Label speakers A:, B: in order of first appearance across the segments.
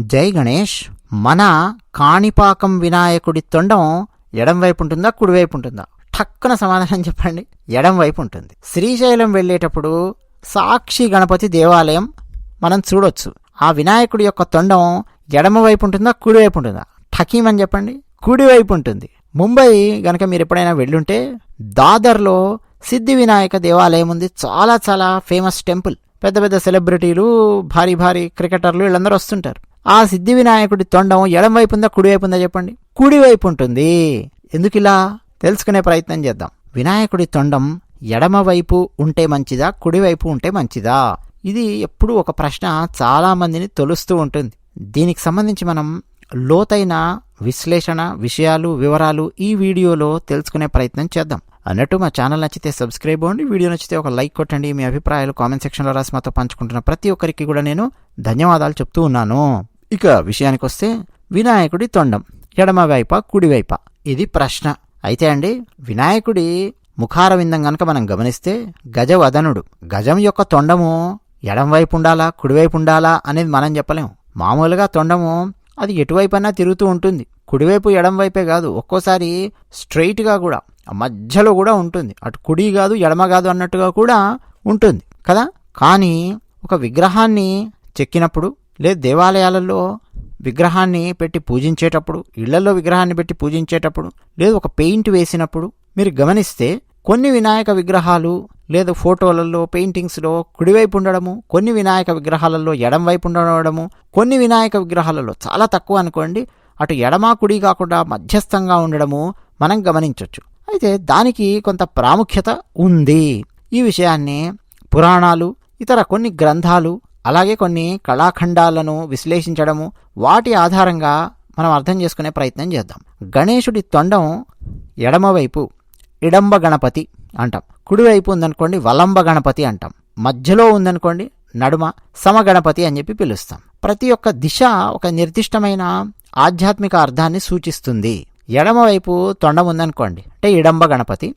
A: జై గణేష్ మన కాణిపాకం వినాయకుడి తొండం ఎడంవైపు ఉంటుందా కుడివైపు ఉంటుందా? ఠక్కున సమాధానం చెప్పండి. ఎడంవైపు ఉంటుంది. శ్రీశైలం వెళ్ళేటప్పుడు సాక్షి గణపతి దేవాలయం మనం చూడొచ్చు. ఆ వినాయకుడి యొక్క తొండం ఎడమవైపు ఉంటుందా కుడివైపు ఉంటుందా? ఠకీమని చెప్పండి. కుడివైపు ఉంటుంది. ముంబై గనక మీరు ఎప్పుడైనా వెళ్ళుంటే దాదర్లో సిద్ధి వినాయక దేవాలయం ఉంది. చాలా చాలా ఫేమస్ టెంపుల్. పెద్ద పెద్ద సెలబ్రిటీలు భారీ భారీ క్రికెటర్లు వీళ్ళందరూ వస్తుంటారు. ఆ సిద్ధి వినాయకుడి తొండం ఎడం వైపు ఉందా కుడివైపు ఉందా చెప్పండి. కుడివైపు ఉంటుంది. ఎందుకు ఇలా? తెలుసుకునే ప్రయత్నం చేద్దాం. వినాయకుడి తొండం ఎడమ వైపు ఉంటే మంచిదా కుడివైపు ఉంటే మంచిదా? ఇది ఎప్పుడూ ఒక ప్రశ్న చాలామందిని తొలుస్తూ ఉంటుంది. దీనికి సంబంధించి మనం లోతైన విశ్లేషణ విషయాలు వివరాలు ఈ వీడియోలో తెలుసుకునే ప్రయత్నం చేద్దాం. అన్నట్టు మా ఛానల్ నచ్చితే సబ్స్క్రైబ్ అవ్వండి. వీడియో నచ్చితే ఒక లైక్ కొట్టండి. మీ అభిప్రాయాలు కామెంట్ సెక్షన్లో రాసి మాతో పంచుకుంటున్న ప్రతి ఒక్కరికి కూడా నేను ధన్యవాదాలు చెప్తూ ఉన్నాను. ఇక విషయానికి వస్తే వినాయకుడి తొండం ఎడమవైప కుడివైప? ఇది ప్రశ్న. అయితే అండి వినాయకుడి ముఖారవిందం గనక మనం గమనిస్తే గజవదనుడు గజం యొక్క తొండము ఎడమవైపు ఉండాలా కుడివైపు ఉండాలా అనేది మనం చెప్పలేము మామూలుగా తొండము అది ఎటువైపైనా తిరుగుతూ ఉంటుంది. కుడివైపు ఎడంవైపే కాదు ఒక్కోసారి స్ట్రైట్గా కూడా మధ్యలో కూడా ఉంటుంది. అటు కుడి కాదు ఎడమ కాదు అన్నట్టుగా కూడా ఉంటుంది కదా? కానీ ఒక విగ్రహాన్ని చెక్కినప్పుడు లేదు దేవాలయాలలో విగ్రహాన్ని పెట్టి పూజించేటప్పుడు ఇళ్ళలో విగ్రహాన్ని పెట్టి పూజించేటప్పుడు లేదు ఒక పెయింట్ వేసినప్పుడు మీరు గమనిస్తే కొన్ని వినాయక విగ్రహాలు లేదు ఫోటోలలో పెయింటింగ్స్లో కుడివైపు ఉండడము కొన్ని వినాయక విగ్రహాలలో ఎడం వైపు ఉండడము కొన్ని వినాయక విగ్రహాలలో చాలా తక్కువ అనుకోండి అటు ఎడమా కుడి కాకుండా మధ్యస్థంగా ఉండడము మనం గమనించవచ్చు అయితే దానికి కొంత ప్రాముఖ్యత ఉంది. ఈ విషయాన్ని పురాణాలు ఇతర కొన్ని గ్రంథాలు అలాగే కొన్ని కళాఖండాలను విశ్లేషించడము వాటి ఆధారంగా మనం అర్థం చేసుకునే ప్రయత్నం చేద్దాం. గణేశుడి తొండం ఎడమవైపు ఇడంబ గణపతి అంటాం. కుడివైపు ఉందనుకోండి వలంబ గణపతి అంటాం. మధ్యలో ఉందనుకోండి నడుమ సమగణపతి అని చెప్పి పిలుస్తాం. ప్రతి ఒక్క దిశ ఒక నిర్దిష్టమైన ఆధ్యాత్మిక అర్థాన్ని సూచిస్తుంది. ఎడమవైపు తొండం ఉందనుకోండి అంటే ఇడంబ గణపతి.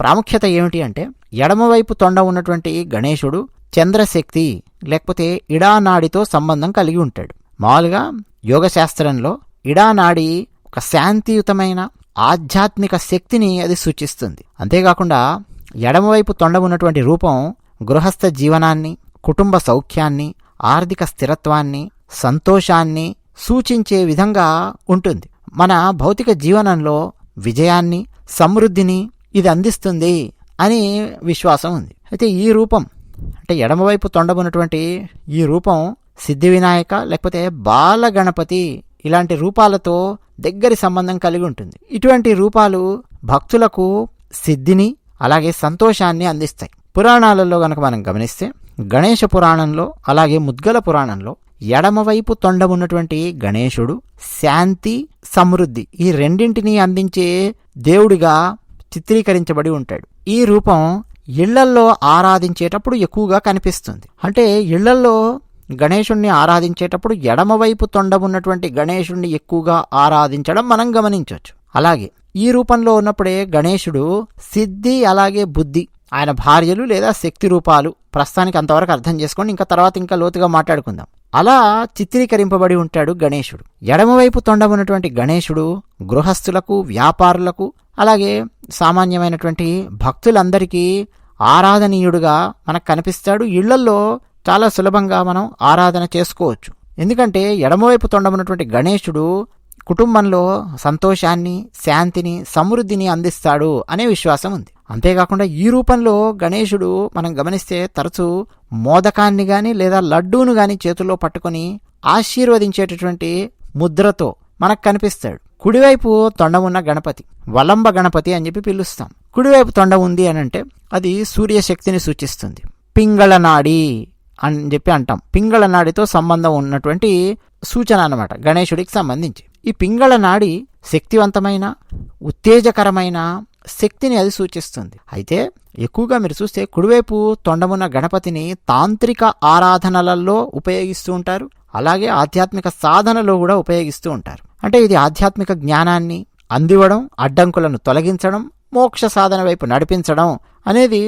A: ప్రాముఖ్యత ఏమిటి అంటే ఎడమవైపు తొండ ఉన్నటువంటి గణేశుడు చంద్రశక్తి లేకపోతే ఇడానాడితో సంబంధం కలిగి ఉంటాడు. మామూలుగా యోగశాస్త్రంలో ఇడానాడి ఒక శాంతియుతమైన ఆధ్యాత్మిక శక్తిని అది సూచిస్తుంది. అంతేకాకుండా ఎడమవైపు తొండ ఉన్నటువంటి రూపం గృహస్థ జీవనాన్ని కుటుంబ సౌఖ్యాన్ని ఆర్థిక స్థిరత్వాన్ని సంతోషాన్ని సూచించే విధంగా ఉంటుంది. మన భౌతిక జీవనంలో విజయాన్ని సమృద్ధిని ఇది అందిస్తుంది అని విశ్వాసం ఉంది. అయితే ఈ రూపం అంటే ఎడమవైపు తొండమున్నటువంటి ఈ రూపం సిద్ధి వినాయక లేకపోతే బాలగణపతి ఇలాంటి రూపాలతో దగ్గరి సంబంధం కలిగి ఉంటుంది. ఇటువంటి రూపాలు భక్తులకు సిద్ధిని అలాగే సంతోషాన్ని అందిస్తాయి. పురాణాలలో గనక మనం గమనిస్తే గణేష పురాణంలో అలాగే ముద్గల పురాణంలో ఎడమవైపు తొండమున్నటువంటి గణేశుడు శాంతి సమృద్ధి ఈ రెండింటినీ అందించే దేవుడిగా చిత్రీకరించబడి ఉంటాడు. ఈ రూపం ఇళ్ళల్లో ఆరాధించేటప్పుడు ఎక్కువగా కనిపిస్తుంది. అంటే ఇళ్ళల్లో గణేశుణ్ణి ఆరాధించేటప్పుడు ఎడమవైపు తొండమున్నటువంటి గణేశుణ్ణి ఎక్కువగా ఆరాధించడం మనం గమనించవచ్చు. అలాగే ఈ రూపంలో ఉన్నప్పుడే గణేశుడు సిద్ధి అలాగే బుద్ధి ఆయన భార్యలు లేదా శక్తి రూపాలు ప్రస్తుతానికి అంతవరకు అర్థం చేసుకోండి ఇంకా తర్వాత ఇంకా లోతుగా మాట్లాడుకుందాం. అలా చిత్రీకరింపబడి ఉంటాడు గణేశుడు. ఎడమవైపు తొండమున్నటువంటి గణేశుడు గృహస్థులకు వ్యాపారులకు అలాగే సామాన్యమైనటువంటి భక్తులందరికీ ఆరాధనీయుడుగా మనకు కనిపిస్తాడు. ఇళ్ళల్లో చాలా సులభంగా మనం ఆరాధన చేసుకోవచ్చు. ఎందుకంటే ఎడమవైపు తొండమున్నటువంటి గణేశుడు కుటుంబంలో సంతోషాన్ని శాంతిని సమృద్ధిని అందిస్తాడు అనే విశ్వాసం ఉంది. అంతేకాకుండా ఈ రూపంలో గణేశుడు మనం గమనిస్తే తరచూ మోదకాన్ని గాని లేదా లడ్డూను గాని చేతుల్లో పట్టుకొని ఆశీర్వదించేటటువంటి ముద్రతో మనకు కనిపిస్తాడు. కుడివైపు తొండ ఉన్న గణపతి వలంబ గణపతి అని చెప్పి పిలుస్తాం. కుడివైపు తొండ ఉంది అని అంటే అది సూర్యశక్తిని సూచిస్తుంది. పింగళ నాడి అని చెప్పి అంటాం. పింగళ నాడితో సంబంధం ఉన్నటువంటి సూచన అనమాట గణేశుడికి సంబంధించి. ఈ పింగళ నాడి శక్తివంతమైన ఉత్తేజకరమైన శక్తిని అది సూచిస్తుంది. అయితే ఎక్కువగా మీరు చూస్తే కుడివైపు తొండమున్న గణపతిని తాంత్రిక ఆరాధనలలో ఉపయోగిస్తూ ఉంటారు. అలాగే ఆధ్యాత్మిక సాధనలో కూడా ఉపయోగిస్తూ ఉంటారు. అంటే ఇది ఆధ్యాత్మిక జ్ఞానాన్ని అందివ్వడం అడ్డంకులను తొలగించడం మోక్ష సాధన వైపు నడిపించడం అనేది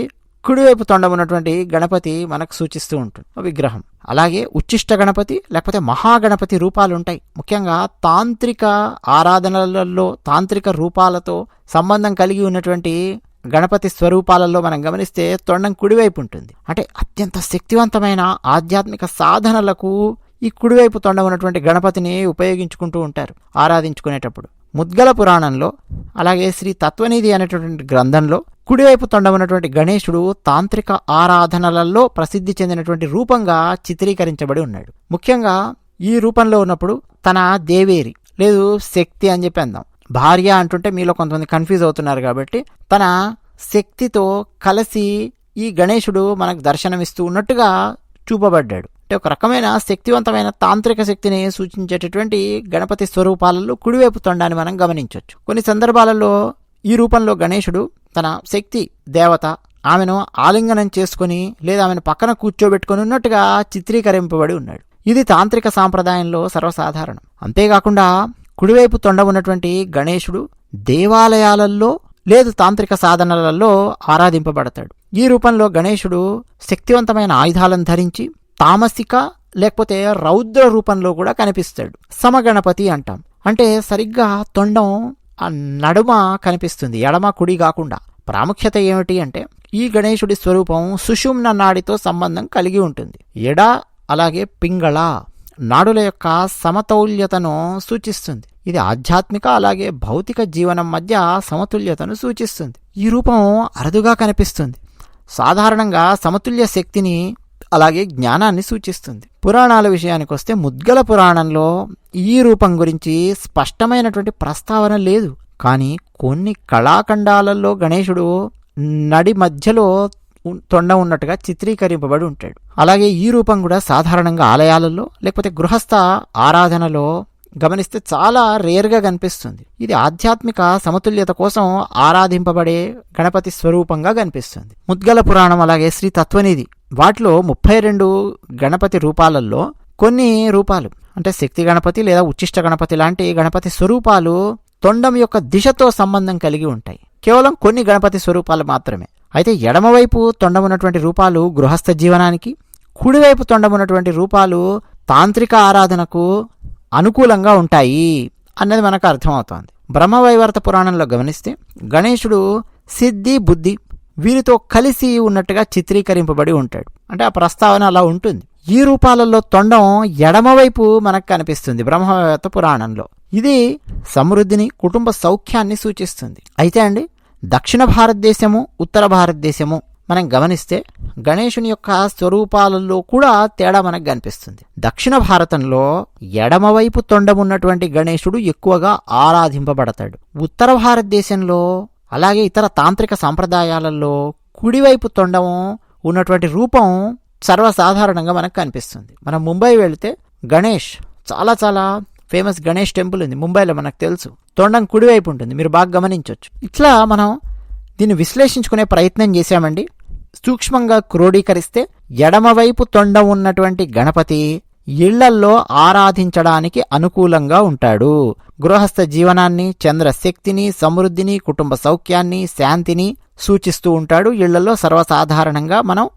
A: కుడివైపు తొండం ఉన్నటువంటి గణపతి మనకు సూచిస్తూ ఉంటుంది విగ్రహం. అలాగే ఉచ్చిష్ట గణపతి లేకపోతే మహాగణపతి రూపాలు ఉంటాయి. ముఖ్యంగా తాంత్రిక ఆరాధనలలో తాంత్రిక రూపాలతో సంబంధం కలిగి ఉన్నటువంటి గణపతి స్వరూపాలలో మనం గమనిస్తే తొండం కుడివైపు ఉంటుంది. అంటే అత్యంత శక్తివంతమైన ఆధ్యాత్మిక సాధనలకు ఈ కుడివైపు తొండం ఉన్నటువంటి గణపతిని ఉపయోగించుకుంటూ ఉంటారు ఆరాధించుకునేటప్పుడు. ముద్గల పురాణంలో అలాగే శ్రీ తత్వనిధి అనేటటువంటి గ్రంథంలో కుడివైపు తొండ ఉన్నటువంటి గణేశుడు తాంత్రిక ఆరాధనలలో ప్రసిద్ధి చెందినటువంటి రూపంగా చిత్రీకరించబడి ఉన్నాడు. ముఖ్యంగా ఈ రూపంలో ఉన్నప్పుడు తన దేవేరి లేదు శక్తి అని చెప్పి అందాం. భార్య అంటుంటే మీలో కొంతమంది కన్ఫ్యూజ్ అవుతున్నారు కాబట్టి తన శక్తితో కలిసి ఈ గణేశుడు మనకు దర్శనమిస్తూ ఉన్నట్టుగా చూపబడ్డాడు. అంటే ఒక రకమైన శక్తివంతమైన తాంత్రిక శక్తిని సూచించేటటువంటి గణపతి స్వరూపాలలో కుడివైపు తొండాన్ని మనం గమనించవచ్చు. కొన్ని సందర్భాలలో ఈ రూపంలో గణేశుడు తన శక్తి దేవత ఆమెను ఆలింగనం చేసుకుని లేదా ఆమెను పక్కన కూర్చోబెట్టుకుని ఉన్నట్టుగా చిత్రీకరింపబడి ఉన్నాడు. ఇది తాంత్రిక సాంప్రదాయంలో సర్వసాధారణం. అంతేకాకుండా కుడివైపు తొండ ఉన్నటువంటి గణేశుడు దేవాలయాలలో లేదు తాంత్రిక సాధనలలో ఆరాధింపబడతాడు. ఈ రూపంలో గణేశుడు శక్తివంతమైన ఆయుధాలను ధరించి తామసిక లేకపోతే రౌద్ర రూపంలో కూడా కనిపిస్తాడు. సమగణపతి అంటాం. అంటే సరిగ్గా తొండం ఆ నడుమ కనిపిస్తుంది. ఎడమ కుడి కాకుండా. ప్రాముఖ్యత ఏమిటి అంటే ఈ గణేశుడి స్వరూపం సుషుమ్న నాడితో సంబంధం కలిగి ఉంటుంది. ఎడ అలాగే పింగళ నాడుల యొక్క సమతౌల్యతను సూచిస్తుంది. ఇది ఆధ్యాత్మిక అలాగే భౌతిక జీవనం మధ్య సమతుల్యతను సూచిస్తుంది. ఈ రూపం అరుదుగా కనిపిస్తుంది. సాధారణంగా సమతుల్య శక్తిని అలాగే జ్ఞానాన్ని సూచిస్తుంది. పురాణాల విషయానికి వస్తే ముద్గల పురాణంలో ఈ రూపం గురించి స్పష్టమైనటువంటి ప్రస్తావన లేదు. కానీ కొన్ని కళాఖండాలలో గణేశుడు నడి మధ్యలో తొండ ఉన్నట్టుగా చిత్రీకరింపబడి ఉంటాడు. అలాగే ఈ రూపం కూడా సాధారణంగా ఆలయాలలో లేకపోతే గృహస్థ ఆరాధనలో గమనిస్తే చాలా రేర్గా కనిపిస్తుంది. ఇది ఆధ్యాత్మిక సమతుల్యత కోసం ఆరాధింపబడే గణపతి స్వరూపంగా కనిపిస్తుంది. ముద్గల పురాణం అలాగే శ్రీ తత్వనిధి వాటిలో ముప్పై రెండు గణపతి రూపాలలో కొన్ని రూపాలు అంటే శక్తి గణపతి లేదా ఉచ్చిష్ట గణపతి లాంటి గణపతి స్వరూపాలు తొండం యొక్క దిశతో సంబంధం కలిగి ఉంటాయి. కేవలం కొన్ని గణపతి స్వరూపాలు మాత్రమే. అయితే ఎడమవైపు తొండం ఉన్నటువంటి రూపాలు గృహస్థ జీవనానికి కుడివైపు తొండం ఉన్నటువంటి రూపాలు తాంత్రిక ఆరాధనకు అనుకూలంగా ఉంటాయి అన్నది మనకు అర్థమవుతోంది. బ్రహ్మవైవర్త పురాణంలో గమనిస్తే గణేశుడు సిద్ధి బుద్ధి వీరితో కలిసి ఉన్నట్టుగా చిత్రీకరింపబడి ఉంటాడు. అంటే ఆ ప్రస్తావన అలా ఉంటుంది. ఈ రూపాలలో తొండం ఎడమవైపు మనకు కనిపిస్తుంది బ్రహ్మవేత్త పురాణంలో. ఇది సమృద్ధిని కుటుంబ సౌఖ్యాన్ని సూచిస్తుంది. అయితే అండి దక్షిణ భారతదేశము ఉత్తర భారతదేశము మనం గమనిస్తే గణేషుని యొక్క స్వరూపాలలో కూడా తేడా మనకు కనిపిస్తుంది. దక్షిణ భారతంలో ఎడమవైపు తొండమున్నటువంటి గణేశుడు ఎక్కువగా ఆరాధింపబడతాడు. ఉత్తర భారతదేశంలో అలాగే ఇతర తాంత్రిక సాంప్రదాయాలలో కుడివైపు తొండము ఉన్నటువంటి రూపం సర్వసాధారణంగా మనకు కనిపిస్తుంది. మనం ముంబై వెళితే గణేష్ చాలా చాలా ఫేమస్ గణేష్ టెంపుల్ ఉంది. ముంబైలో మనకు తెలుసు. తొండం కుడివైపు ఉంటుంది. మీరు బాగా గమనించవచ్చు ఇట్లా మనం దీన్ని విశ్లేషించుకునే ప్రయత్నం చేశామండి. సూక్ష్మంగా క్రోడీకరిస్తే ఎడమవైపు తొండం ఉన్నటువంటి గణపతి ఇళ్ళల్లో ఆరాధించడానికి అనుకూలంగా ఉంటాడు. గృహస్థ జీవనాన్ని చంద్రశక్తిని సమృద్ధిని కుటుంబ సౌఖ్యాన్ని శాంతిని సూచిస్తూ ఉంటాడు. ఇళ్ళలో సర్వసాధారణంగా మనం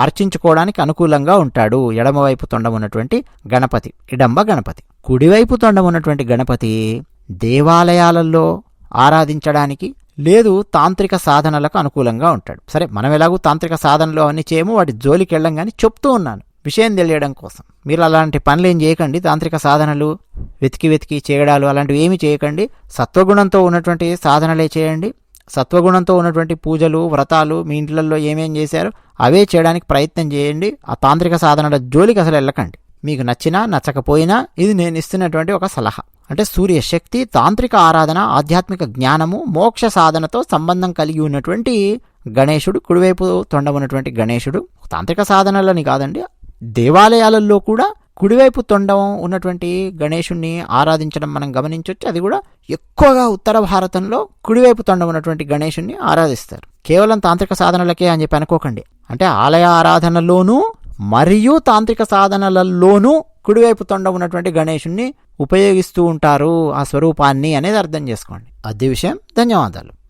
A: అర్చించుకోవడానికి అనుకూలంగా ఉంటాడు. ఎడమవైపు తొండం ఉన్నటువంటి గణపతి ఇడంబ గణపతి. కుడివైపు తొండం ఉన్నటువంటి గణపతి దేవాలయాలలో ఆరాధించడానికి లేదు తాంత్రిక సాధనలకు అనుకూలంగా ఉంటాడు. సరే మనం ఎలాగూ తాంత్రిక సాధనలు అవన్నీ చేయము వాటి జోలికి వెళ్ళం కానీ చెప్తూ ఉన్నాను. విషయం తెలియడం కోసం. మీరు అలాంటి పనులు ఏం చేయకండి. తాంత్రిక సాధనలు వెతికి వెతికి చేయడాలు అలాంటివి ఏమి చేయకండి. సత్వగుణంతో ఉన్నటువంటి సాధనలే చేయండి. సత్వగుణంతో ఉన్నటువంటి పూజలు వ్రతాలు మీ ఇంట్లలో ఏమేం చేశారో అవే చేయడానికి ప్రయత్నం చేయండి. ఆ తాంత్రిక సాధనల జోలికి అసలు వెళ్ళకండి. మీకు నచ్చినా నచ్చకపోయినా ఇది నేను ఇస్తున్నటువంటి ఒక సలహా. అంటే సూర్యశక్తి తాంత్రిక ఆరాధన ఆధ్యాత్మిక జ్ఞానము మోక్ష సాధనతో సంబంధం కలిగి ఉన్నటువంటి గణేశుడు కుడివైపు తొండ ఉన్నటువంటి గణేశుడు. తాంత్రిక సాధనలని కాదండి దేవాలయాలలో కూడా కుడివైపు తొండం ఉన్నటువంటి గణేషుణ్ణి ఆరాధించడం మనం గమనించవచ్చు అది కూడా ఎక్కువగా ఉత్తర భారతంలో కుడివైపు తొండం ఉన్నటువంటి గణేషుణ్ణి ఆరాధిస్తారు. కేవలం తాంత్రిక సాధనలకే అని చెప్పి అనుకోకండి. అంటే ఆలయ ఆరాధనలోనూ మరియు తాంత్రిక సాధనలలోనూ కుడివైపు తొండ ఉన్నటువంటి గణేషుణ్ణి ఉపయోగిస్తూ ఉంటారు ఆ స్వరూపాన్ని అనేది అర్థం చేసుకోండి. అదే విషయం. ధన్యవాదాలు.